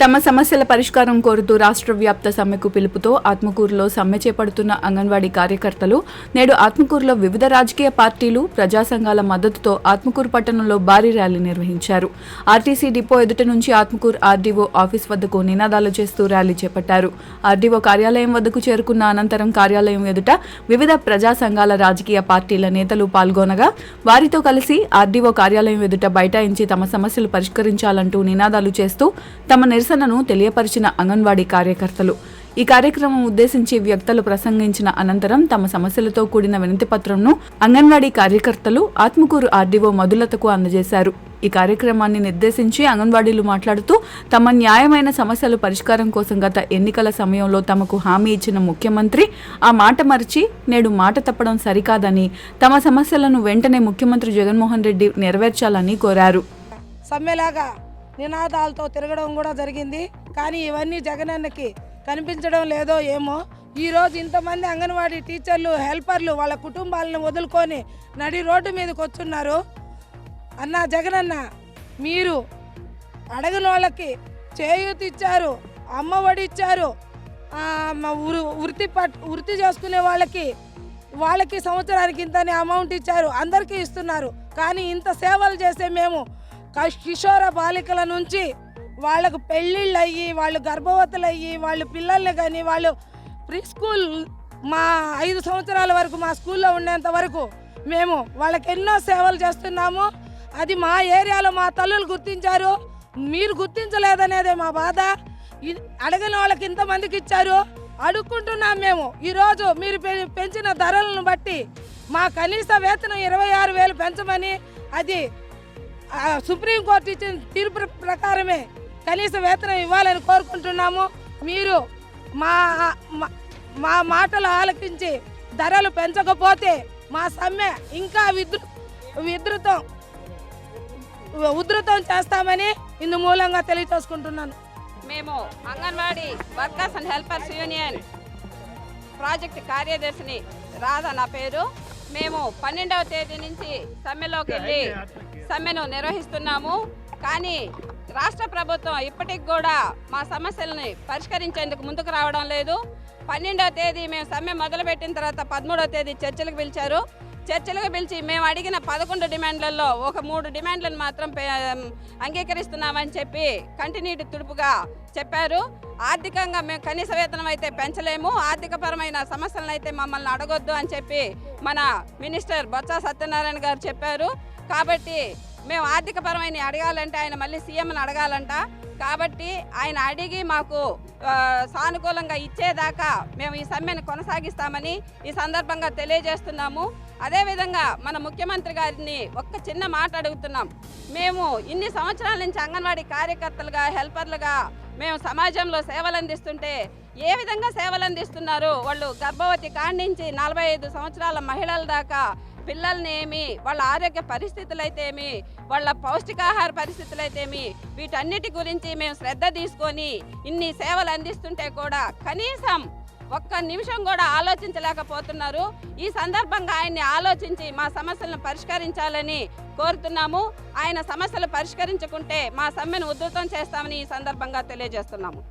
తమ సమస్యల పరిష్కారం కోరుతూ రాష్ట్ర వ్యాప్త సమ్మెకు పిలుపుతో ఆత్మకూరులో సమ్మె చేపడుతున్న అంగన్వాడీ కార్యకర్తలు నేడు ఆత్మకూరులో వివిధ రాజకీయ పార్టీలు ప్రజా సంఘాల మద్దతుతో ఆత్మకూరు పట్టణంలో భారీ ర్యాలీ నిర్వహించారు. ఆర్టీసీ డిపో ఎదుట నుంచి ఆత్మకూరు ఆర్డీఓ ఆఫీస్ వద్దకు నినాదాలు చేస్తూ ర్యాలీ చేపట్టారు. ఆర్డీఓ కార్యాలయం వద్దకు చేరుకున్న అనంతరం కార్యాలయం ఎదుట వివిధ ప్రజా సంఘాల రాజకీయ పార్టీల నేతలు పాల్గొనగా వారితో కలిసి ఆర్డీఓ కార్యాలయం ఎదుట బైఠాయించి తమ సమస్యలు పరిష్కరించాలంటూ నినాదాలు చేస్తూ తమ నిరసనను తెలియపరిచిన అంగన్వాడీ కార్యకర్తలు. ఈ కార్యక్రమం ఉద్దేశించి వ్యక్తులు ప్రసంగించిన అనంతరం తమ సమస్యలతో కూడిన వినతి పత్రంను అంగన్వాడీ కార్యకర్తలు ఆత్మకూరు ఆర్డీఓ మధులతకు అందజేశారు. ఈ కార్యక్రమాన్ని నిర్దేశించి అంగన్వాడీలు మాట్లాడుతూ తమ న్యాయమైన సమస్యలు పరిష్కారం కోసం గత ఎన్నికల సమయంలో తమకు హామీ ఇచ్చిన ముఖ్యమంత్రి ఆ మాట మరిచి నేడు మాట తప్పడం సరికాదని తమ సమస్యలను వెంటనే ముఖ్యమంత్రి జగన్మోహన్ రెడ్డి నెరవేర్చాలని కోరారు. సమ్మెలాగా నినాదాలతో తిరగడం కూడా జరిగింది. కానీ ఇవన్నీ జగనన్నకి కనిపించడం లేదో ఏమో. ఈరోజు ఇంతమంది అంగన్వాడీ టీచర్లు హెల్పర్లు వాళ్ళ కుటుంబాలను వదులుకొని నడి రోడ్డు మీదకి వచ్చున్నారు. అన్న జగనన్న మీరు అడగని వాళ్ళకి చేయూతిచ్చారు అమ్మఒడి ఇచ్చారు. వృ- వృత్తి పట్ వృత్తి చేసుకునే వాళ్ళకి వాళ్ళకి సంవత్సరానికి ఇంతని అమౌంట్ ఇచ్చారు. అందరికీ ఇస్తున్నారు. కానీ ఇంత సేవలు చేసే మేము కిషోర బాలికల నుంచి వాళ్ళకు పెళ్ళిళ్ళు అయ్యి వాళ్ళు గర్భవతులు అయ్యి వాళ్ళు పిల్లల్ని కానీ వాళ్ళు ప్రీ స్కూల్ మా ఐదు సంవత్సరాల వరకు మా స్కూల్లో ఉండేంత వరకు మేము వాళ్ళకి ఎన్నో సేవలు చేస్తున్నాము. అది మా ఏరియాలో మా తల్లులు గుర్తించారు. మీరు గుర్తించలేదనేదే మా బాధ. అడగని వాళ్ళకి ఇంతమందికి ఇచ్చారు. అడుక్కుంటున్నాం మేము. ఈరోజు మీరు పె- పెంచిన ధరలను బట్టి మా కనీస వేతనం ఇరవై ఆరు వేలు పెంచమని అది సుప్రీంకోర్టు ఇచ్చిన తీర్పు ప్రకారమే కనీస వేతనం ఇవ్వాలని కోరుకుంటున్నాము. మీరు మా మా- మా మాటలు ఆలకించి ధరలు పెంచకపోతే మా సమ్మె ఇంకా విద్రు విధృతం ఉధృతం చేస్తామని ఇందు మూలంగా తెలియచేసుకుంటున్నాను. మేము anganwadi workers and helpers union project కార్యదర్శిని Radha నా పేరు. మేము పన్నెండవ తేదీ నుంచి సమ్మెలోకి వెళ్ళి సమ్మెను నిర్వహిస్తున్నాము. కానీ రాష్ట్ర ప్రభుత్వం ఇప్పటికి కూడా మా సమస్యలని పరిష్కరించేందుకు ముందుకు రావడం లేదు. పన్నెండవ తేదీ మేము సమ్మె మొదలుపెట్టిన తర్వాత పదమూడవ తేదీ చర్చలకు పిలిచారు. చర్చలకు పిలిచి మేము అడిగిన పదకొండు డిమాండ్లలో ఒక మూడు డిమాండ్లను మాత్రం అంగీకరిస్తున్నామని చెప్పి కంటిన్యూటీ తుడుపుగా చెప్పారు. ఆర్థికంగా మేము కనీస వేతనం అయితే పెంచలేము. ఆర్థికపరమైన సమస్యలను అయితే మమ్మల్ని అడగొద్దు అని చెప్పి మన మినిస్టర్ బొత్స సత్యనారాయణ గారు చెప్పారు. కాబట్టి మేము ఆర్థికపరమైన అడగాలంటే ఆయన మళ్ళీ సీఎంని అడగాలంట. కాబట్టి ఆయన అడిగి మాకు సానుకూలంగా ఇచ్చేదాకా మేము ఈ సమ్మెను కొనసాగిస్తామని ఈ సందర్భంగా తెలియజేస్తున్నాము. అదేవిధంగా మన ముఖ్యమంత్రి గారిని ఒక్క చిన్న మాట అడుగుతున్నాం. మేము ఇన్ని సంవత్సరాల నుంచి అంగన్వాడీ కార్యకర్తలుగా హెల్పర్లుగా మేము సమాజంలో సేవలు అందిస్తుంటే ఏ విధంగా సేవలు అందిస్తున్నారు? వాళ్ళు గర్భవతి కాడి నుంచి నలభై ఐదు సంవత్సరాల మహిళల దాకా పిల్లల్ని ఏమి వాళ్ళ ఆరోగ్య పరిస్థితులైతేమి వాళ్ళ పౌష్టికాహార పరిస్థితులైతేమి వీటన్నిటి గురించి మేము శ్రద్ధ తీసుకొని ఇన్ని సేవలు అందిస్తుంటే కూడా కనీసం ఒక్క నిమిషం కూడా ఆలోచించలేకపోతున్నారు. ఈ సందర్భంగా ఆయన్ని ఆలోచించి మా సమస్యలను పరిష్కరించాలని కోరుతున్నాము. ఆయన సమస్యలు పరిష్కరించుకుంటే మా సమ్మెను ఉధృతం చేస్తామని ఈ సందర్భంగా తెలియజేస్తున్నాము.